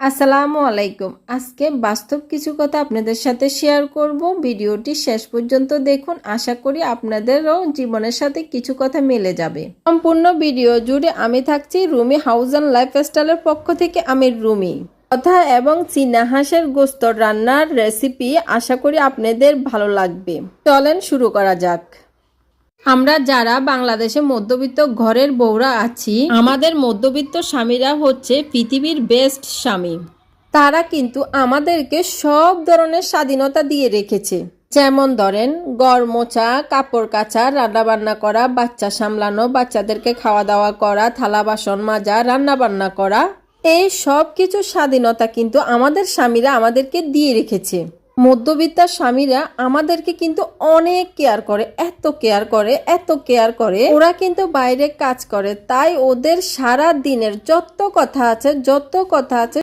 আসসালামু আলাইকুম। আজকে বাস্তব কিছু কথা আপনাদের সাথে শেয়ার করব। ভিডিওটি শেষ পর্যন্ত দেখুন। আশা করি আপনাদেরও জীবনের সাথে কিছু কথা মিলে যাবে। সম্পূর্ণ ভিডিও জুড়ে আমি থাকছি রুমি হাউস অ্যান্ড লাইফস্টাইলের পক্ষ থেকে আমি রুমি। কথা এবং চীনা হাঁসের গোস্ত রান্নার রেসিপি আশা করি আপনাদের ভালো লাগবে। চলেন শুরু করা যাক। আমরা যারা বাংলাদেশে মধ্যবিত্ত ঘরের বউরা আছি, আমাদের মধ্যবিত্ত স্বামীরা হচ্ছে পৃথিবীর বেস্ট স্বামী। তারা কিন্তু আমাদেরকে সব ধরনের স্বাধীনতা দিয়ে রেখেছে। যেমন ধরেন গড় মোছা, কাপড় কাচা রান্না বান্না করা, বাচ্চা সামলানো, বাচ্চাদেরকে খাওয়া দাওয়া করা, থালা বাসন মাজা রান্না বান্না করা। এই সব কিছু স্বাধীনতা কিন্তু আমাদের স্বামীরা আমাদেরকে দিয়ে রেখেছে। মধ্যবিত্তার স্বামীরা আমাদেরকে কিন্তু অনেক কেয়ার করে, এত কেয়ার করে, এত কেয়ার করে। ওরা কিন্তু বাইরে কাজ করে, তাই ওদের সারা দিনের যত কথা আছে, যত কথা আছে